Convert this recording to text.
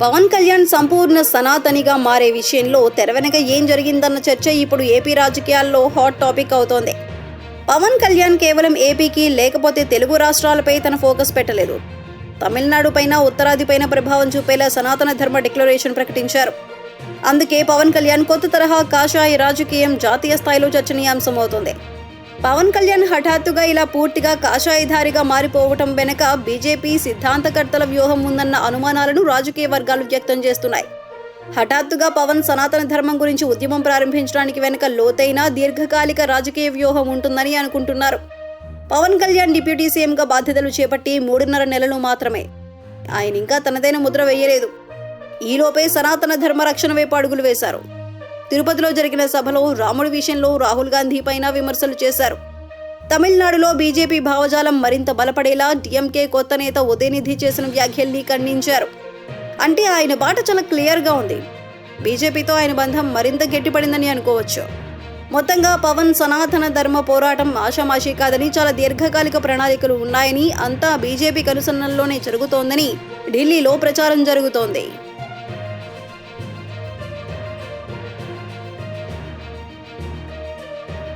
పవన్ కళ్యాణ్ సంపూర్ణ సనాతనిగా మారే విషయంలో తెరవెనక ఏం జరిగిందన్న చర్చ ఇప్పుడు ఏపీ రాజకీయాల్లో హాట్ టాపిక్ అవుతోంది. పవన్ కళ్యాణ్ కేవలం ఏపీకి లేకపోతే తెలుగు రాష్ట్రాలపై తన ఫోకస్ పెట్టలేదు. తమిళనాడు పైన ఉత్తరాది పైన ప్రభావం చూపేలా సనాతన ధర్మ డిక్లరేషన్ ప్రకటించారు. అందుకే పవన్ కళ్యాణ్ కొత్త తరహా కాషాయ రాజకీయం జాతీయ స్థాయిలో చర్చనీయాంశం అవుతుంది పవన్ కళ్యాణ్ హఠాత్తుగా ఇలా పూర్తిగా కాషాయధారిగా మారిపోవటం వెనుక బీజేపీ సిద్ధాంతకర్తల వ్యూహం ఉందన్న అనుమానాలను రాజకీయ వర్గాలు వ్యక్తం చేస్తున్నాయి. హఠాత్తుగా పవన్ సనాతన ధర్మం గురించి ఉద్యమం ప్రారంభించడానికి వెనుక లోతైన దీర్ఘకాలిక రాజకీయ వ్యూహం ఉంటుందని అనుకుంటున్నారు. పవన్ కళ్యాణ్ డిప్యూటీ సీఎంగా బాధ్యతలు చేపట్టి మూడున్నర నెలలు మాత్రమే. ఆయన ఇంకా తనదైన ముద్ర వేయలేదు. ఈలోపే సనాతన ధర్మ రక్షణ వైపు అడుగులు వేశారు. తిరుపతిలో జరిగిన సభలో రాముడి విషయంలో రాహుల్ గాంధీ పైన విమర్శలు చేశారు. తమిళనాడులో బీజేపీ భావజాలం మరింత బలపడేలా డిఎంకే కొత్త నేత ఉదయనిధి చేసిన వ్యాఖ్యల్ని ఖండించారు. అంటే ఆయన బాట చాలా క్లియర్గా ఉంది. బీజేపీతో ఆయన బంధం మరింత గట్టిపడిందని అనుకోవచ్చు. మొత్తంగా పవన్ సనాతన ధర్మ పోరాటం ఆషామాషీ కాదని చాలా దీర్ఘకాలిక ప్రణాళికలు ఉన్నాయని అంతా బీజేపీ కనుసన్నల్లోనే జరుగుతోందని ఢిల్లీలో ప్రచారం జరుగుతోంది.